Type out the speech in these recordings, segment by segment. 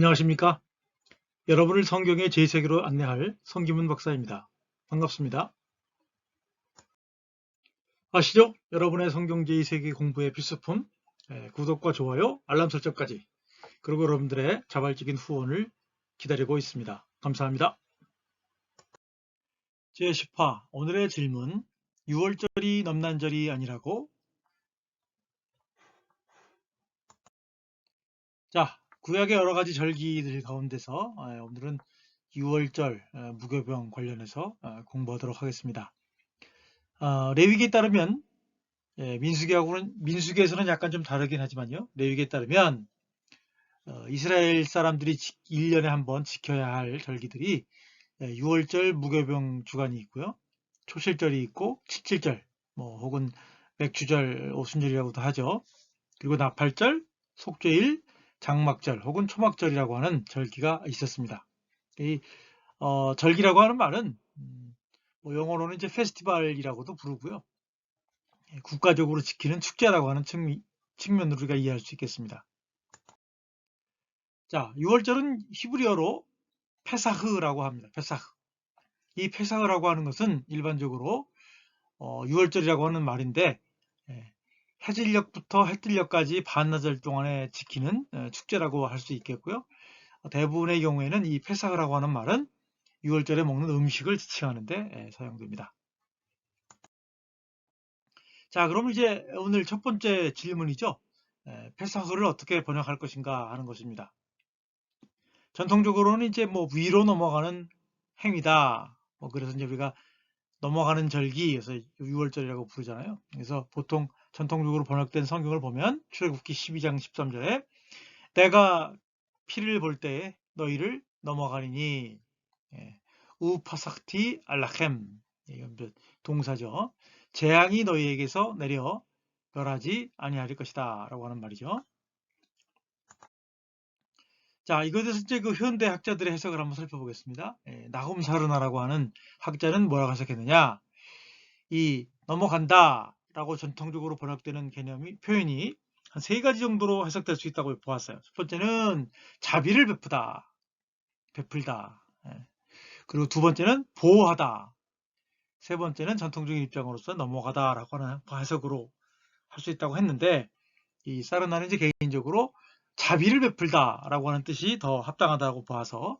안녕하십니까? 여러분을 성경의 제2세계로 안내할 성기문 박사입니다. 반갑습니다. 아시죠? 여러분의 성경 제2세계 공부의 필수품 예, 구독과 좋아요, 알람 설정까지 그리고 여러분들의 자발적인 후원을 기다리고 있습니다. 감사합니다. 제10화 오늘의 질문 6월절이 넘난절이 아니라고 자 구약의 여러 가지 절기들 가운데서 어, 오늘은 6월절 어, 무교병 관련해서 어, 공부하도록 하겠습니다. 레위기에 따르면 예, 민수기하고는 민수기에서는 약간 좀 다르긴 하지만요. 레위기에 따르면 이스라엘 사람들이 1년에 한 번 지켜야 할 절기들이 6월절 예, 무교병 주간이 있고요. 초실절이 있고 칠칠절 뭐 혹은 맥주절 오순절이라고도 하죠. 그리고 나팔절, 속죄일, 장막절 혹은 초막절이라고 하는 절기가 있었습니다. 이 어, 절기라고 하는 말은 음, 뭐 영어로는 이제 페스티벌이라고도 부르고요. 예, 국가적으로 지키는 축제라고 하는 측, 측면으로 우리가 이해할 수 있겠습니다. 자, 6월절은 히브리어로 페사흐라고 합니다. 페사흐. 이 페사흐라고 하는 것은 일반적으로 어, 6월절이라고 하는 말인데 예, 해질녘부터 해뜰녘까지 반나절 동안에 지키는 어, 축제라고 할 수 있겠고요. 대부분의 경우에는 이 페사흐라고 하는 말은 6월절에 먹는 음식을 지칭하는데 예, 사용됩니다. 자, 그럼 이제 오늘 첫 번째 질문이죠. 예, 페사흐를 어떻게 번역할 것인가 하는 것입니다. 전통적으로는 이제 뭐 위로 넘어가는 행위다. 뭐 그래서 이제 우리가 넘어가는 절기, 그래서 6월절이라고 부르잖아요. 그래서 보통 전통적으로 번역된 성경을 보면 출애굽기 12장 13절에 내가 피를 볼 때에 너희를 넘어가리니 예, 우파삭티 알라켐 동사죠. 재앙이 너희에게서 내려 멸하지 아니할 것이다 라고 하는 말이죠. 자, 이것에 대해서 이제 그 현대 학자들의 해석을 한번 살펴보겠습니다. 예, 나홈 사르나라고 하는 학자는 뭐라고 해석했느냐? 이 넘어간다 라고 전통적으로 번역되는 개념이 표현이 한 세 가지 정도로 해석될 수 있다고 보았어요. 첫 번째는 자비를 베푸다, 베풀다. 예. 그리고 두 번째는 보호하다. 세 번째는 전통적인 입장으로서 넘어가다라고 하는 해석으로 할 수 있다고 했는데 이 사르나는 이제 개인적으로 자비를 베풀다라고 하는 뜻이 더 합당하다고 봐서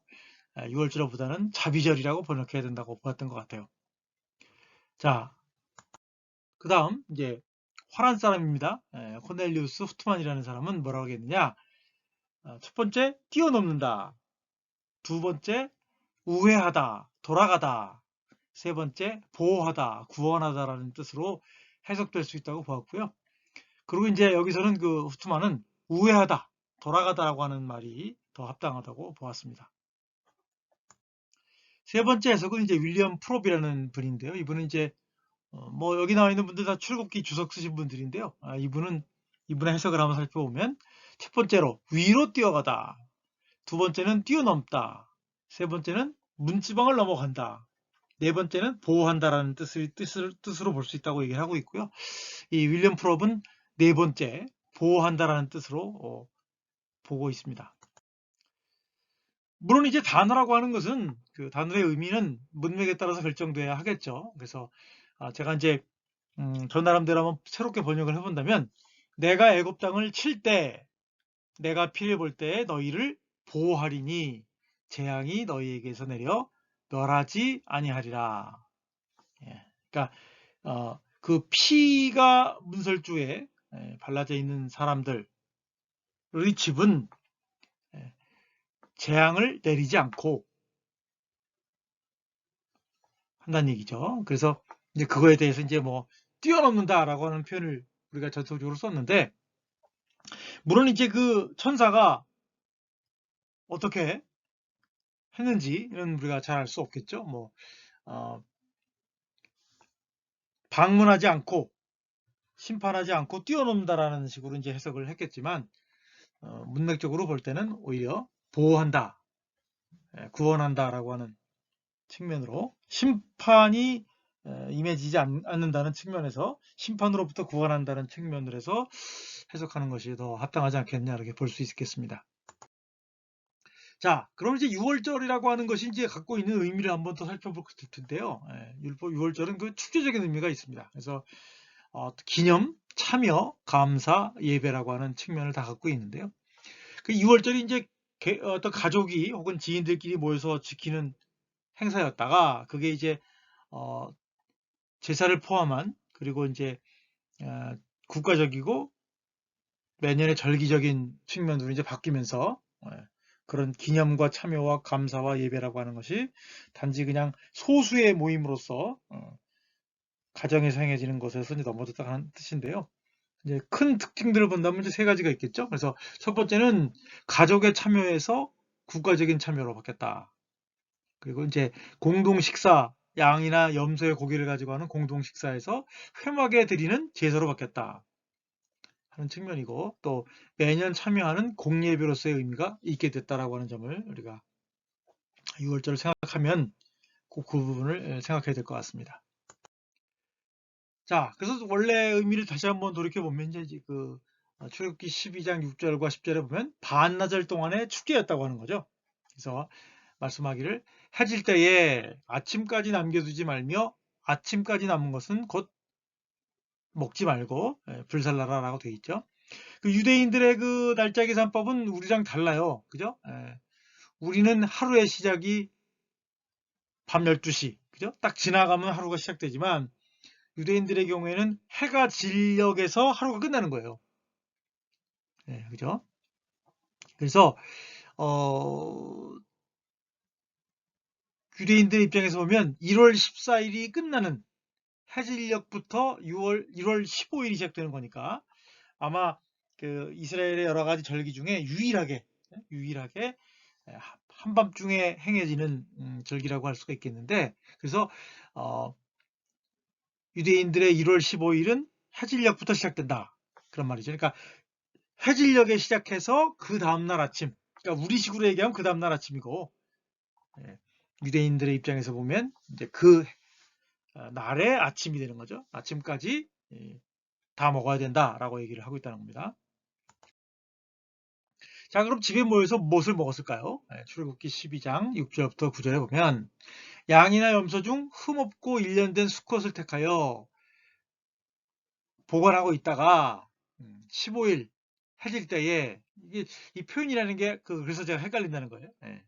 6월절보다는 예, 자비절이라고 번역해야 된다고 보았던 것 같아요. 자, 그 다음 이제 화란 사람입니다. 에, 예, 코넬리우스 후트만이라는 사람은 뭐라고 하겠느냐? 어, 첫 번째 뛰어넘는다. 두 번째 우회하다, 돌아가다. 세 번째 보호하다, 구원하다라는 뜻으로 해석될 수 있다고 보았고요. 그리고 이제 여기서는 그 후트만은 우회하다, 돌아가다라고 하는 말이 더 합당하다고 보았습니다. 세 번째 해석은 이제 윌리엄 프롭이라는 분인데요. 이분은 이제 어, 뭐 여기 나와 있는 분들 다 출국기 주석 쓰신 분들인데요. 아, 이분은 이분의 해석을 한번 살펴보면 첫 번째로 위로 뛰어가다, 두 번째는 뛰어넘다, 세 번째는 문지방을 넘어간다, 네 번째는 보호한다라는 뜻을, 뜻을 뜻으로 볼 수 있다고 얘기를 하고 있고요. 이 윌리엄 프롭은 네 번째 보호한다라는 뜻으로 어, 보고 있습니다. 물론 이제 단어라고 하는 것은 그 단어의 의미는 문맥에 따라서 결정돼야 하겠죠. 그래서 아, 제가 이제 음, 저 나름대로 한번 새롭게 번역을 해본다면 내가 애굽 땅을 칠 때 내가 피를 볼 때 너희를 보호하리니 재앙이 너희에게서 내려 멸하지 아니하리라. 예, 그러니까 어, 그 피가 문설주에 예, 발라져 있는 사람들의 집은 예, 재앙을 내리지 않고 한다는 얘기죠. 그래서 이제 그거에 대해서 이제 뭐 뛰어넘는다라고 하는 표현을 우리가 전통적으로 썼는데 물론 이제 그 천사가 어떻게 했는지는 우리가 잘 알 수 없겠죠. 뭐 어, 방문하지 않고 심판하지 않고 뛰어넘는다라는 식으로 이제 해석을 했겠지만 어, 문맥적으로 볼 때는 오히려 보호한다, 예, 구원한다라고 하는 측면으로 심판이 임해지지 않는다는 측면에서 심판으로부터 구원한다는 측면을 해서 해석하는 것이 더 합당하지 않겠냐 이렇게 볼 수 있겠습니다. 자, 그럼 이제 6월절이라고 하는 것이 이제 갖고 있는 의미를 한번 더 살펴볼 텐데요. 예, 율법 6월절은 그 축제적인 의미가 있습니다. 그래서 어, 기념, 참여, 감사, 예배라고 하는 측면을 다 갖고 있는데요. 그 6월절이 이제 개- 어떤 가족이 혹은 지인들끼리 모여서 지키는 행사였다가 그게 이제 어, 제사를 포함한 그리고 이제 어, 국가적이고 매년의 절기적인 측면으로 이제 바뀌면서 예, 그런 기념과 참여와 감사와 예배라고 하는 것이 단지 그냥 소수의 모임으로서 어, 가정에서 행해지는 것에서 이제 넘어졌다는 뜻인데요. 이제 큰 특징들을 본다면 이제 세 가지가 있겠죠. 그래서 첫 번째는 가족의 참여에서 국가적인 참여로 바뀌었다. 그리고 이제 공동 식사, 양이나 염소의 고기를 가지고 하는 공동 식사에서 회막에 드리는 제사로 바뀌었다. 하는 측면이고 또 매년 참여하는 공예배로서의 의미가 있게 됐다라고 하는 점을 우리가 6월절을 생각하면 그, 그 부분을 생각해야 될 것 같습니다. 자, 그래서 원래 의미를 다시 한번 돌이켜 보면 이제 그 어, 출애굽기 12장 6절과 10절에 보면 반나절 동안의 축제였다고 하는 거죠. 그래서 말씀하기를 해질 때에 아침까지 남겨두지 말며 아침까지 남은 것은 곧 먹지 말고 예, 불살라라라고 돼 있죠. 그 유대인들의 그 날짜 계산법은 우리랑 달라요. 그죠? 예. 우리는 하루의 시작이 밤 12시. 그죠? 딱 지나가면 하루가 시작되지만 유대인들의 경우에는 해가 진력에서 하루가 끝나는 거예요. 예, 그죠? 그래서 어 유대인들 입장에서 보면 1월 14일이 끝나는 해질녘부터 6월 1월 15일이 시작되는 거니까 아마 그 이스라엘의 여러 가지 절기 중에 유일하게 유일하게 한밤중에 행해지는 음, 절기라고 할 수가 있겠는데 그래서 어, 유대인들의 1월 15일은 해질녘부터 시작된다 그런 말이죠. 그러니까 해질녘에 시작해서 그 다음날 아침 그러니까 우리식으로 얘기하면 그 다음날 아침이고 예, 유대인들의 입장에서 보면 이제 그 어, 날의 아침이 되는 거죠. 아침까지 예, 다 먹어야 된다라고 얘기를 하고 있다는 겁니다. 자, 그럼 집에 모여서 무엇을 먹었을까요? 예, 출애굽기 12장 6절부터 9절에 보면 양이나 염소 중 흠없고 일련된 수컷을 택하여 보관하고 있다가 15일 음, 해질 때에 이게 이 표현이라는 게 그, 그래서 제가 헷갈린다는 거예요. 예.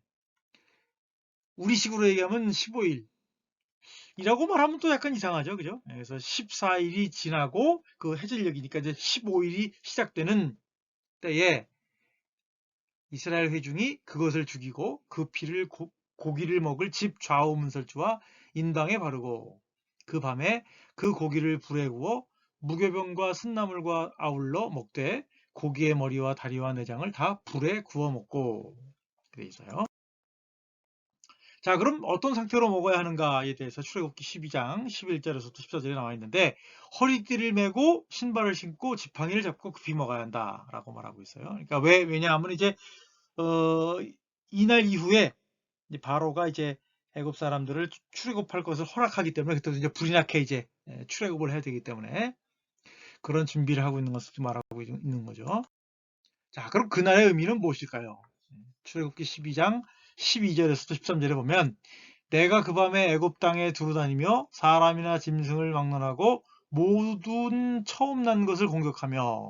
우리식으로 얘기하면 15일 이라고 말하면 또 약간 이상하죠. 그죠? 예, 그래서 14일이 지나고 그 해질녘이니까 이제 15일이 시작되는 때에 이스라엘 회중이 그것을 죽이고 그 피를 고, 고기를 먹을 집 좌우 문설주와 인방에 바르고 그 밤에 그 고기를 불에 구워 무교병과 쓴나물과 아울러 먹되 고기의 머리와 다리와 내장을 다 불에 구워 먹고 그래 있어요. 자, 그럼 어떤 상태로 먹어야 하는가에 대해서 출애굽기 12장 11절에서부터 14절에 나와 있는데 허리띠를 메고 신발을 신고 지팡이를 잡고 급히 먹어야 한다라고 말하고 있어요. 그러니까 왜 왜냐하면 이제 어, 이날 이후에 이제 바로가 이제 애굽 사람들을 출애굽할 것을 허락하기 때문에 그때 이제 불이 나게 이제 예, 출애굽을 해야 되기 때문에 그런 준비를 하고 있는 것을 말하고 있는 거죠. 자, 그럼 그날의 의미는 무엇일까요? 출애굽기 12장 12절에서부터 13절에 보면 내가 그 밤에 애굽 땅에 두루 다니며 사람이나 짐승을 막론하고 모든 처음 난 것을 공격하며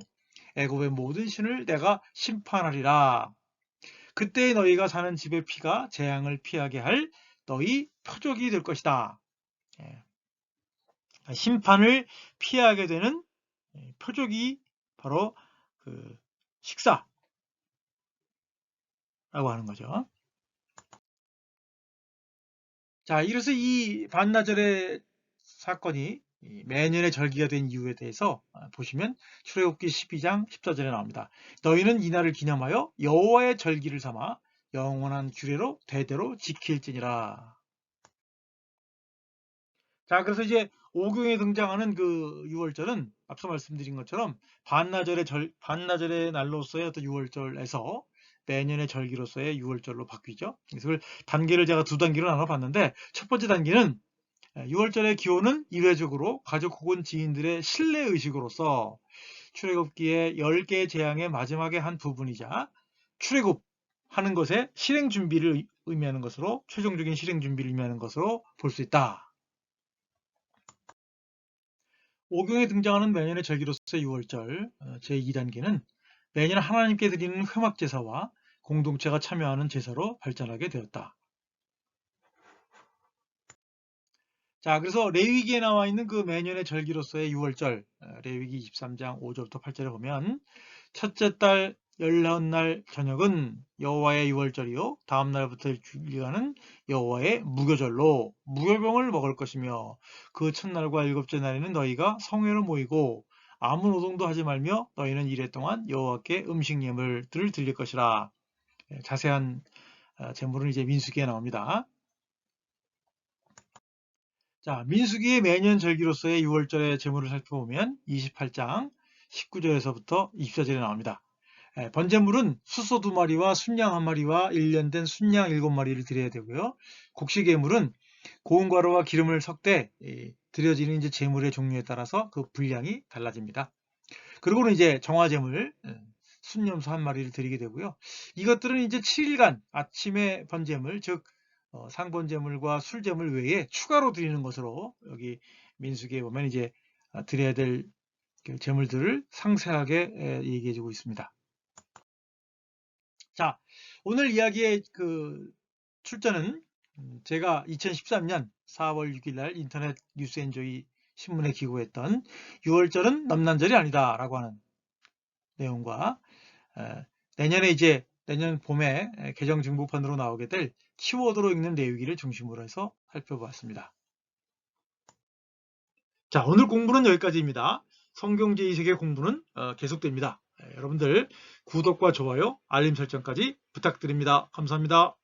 애굽의 모든 신을 내가 심판하리라. 그때 너희가 사는 집의 피가 재앙을 피하게 할 너희 표적이 될 것이다. 예. 심판을 피하게 되는 예, 표적이 바로 그 식사라고 하는 거죠. 자, 이래서 이 반나절의 사건이 매년의 절기가 된 이유에 대해서 아, 보시면 출애굽기 12장 14절에 나옵니다. 너희는 이날을 기념하여 여호와의 절기를 삼아 영원한 규례로 대대로 지킬지니라. 자, 그래서 이제 오경에 등장하는 그 6월절은 앞서 말씀드린 것처럼 반나절의 절, 반나절의 날로서의 어떤 6월절에서 매년의 절기로서의 6월절로 바뀌죠. 그래서 그걸 단계를 제가 두 단계로 나눠봤는데 첫 번째 단계는 6월절의 기호는 이례적으로 가족 혹은 지인들의 신뢰 의식으로서 출애굽기의 10개의 재앙의 마지막에 한 부분이자 출애굽 하는 것의 실행 준비를 의미하는 것으로 최종적인 실행 준비를 의미하는 것으로 볼 수 있다. 오경에 등장하는 매년의 절기로서의 6월절 어, 제2단계는 매년 하나님께 드리는 회막 제사와 공동체가 참여하는 제사로 발전하게 되었다. 자, 그래서 레위기에 나와 있는 그 매년의 절기로서의 6월절, 어, 레위기 23장 5절부터 8절에 보면 첫째 달 열나날 저녁은 여호와의 6월절이요 다음 날부터 주일간은 여호와의 무교절로 무교병을 먹을 것이며 그 첫날과 일곱째 날에는 너희가 성회로 모이고 아무 노동도 하지 말며 너희는 이래 동안 여호와께 음식 예물들을 드릴 것이라 예, 자세한 어, 제물은 이제 민수기에 나옵니다. 자, 민수기의 매년 절기로서의 6월절의 제물을 살펴보면 28장 19절에서부터 24절에 나옵니다. 예, 번제물은 수소 두 마리와 순양 한 마리와 1년 된 순양 일곱 마리를 드려야 되고요. 곡식예물은 고운 가루와 기름을 섞되 드려지는 이제 제물의 종류에 따라서 그 분량이 달라집니다. 그리고는 이제 정화제물 예, 순염소 한 마리를 드리게 되고요. 이것들은 이제 7일간 아침에 번제물 즉 어, 상번제물과 술제물 외에 추가로 드리는 것으로 여기 민수기에 보면 이제 어, 드려야 될그 제물들을 상세하게 얘기해주고 있습니다. 자, 오늘 이야기의 그 출전은 음, 제가 2013년 4월 6일 날 인터넷 뉴스엔조이 신문에 기고했던 6월절은 넘난절이 아니다 라고 하는 내용과 내년에 이제 내년 봄에 개정 증부판으로 나오게 될 키워드로 읽는 내용기를 중심으로 해서 살펴보았습니다. 자 오늘 공부는 여기까지입니다. 성경 제2세계 공부는 어, 계속됩니다. 여러분들 구독과 좋아요, 알림 설정까지 부탁드립니다. 감사합니다.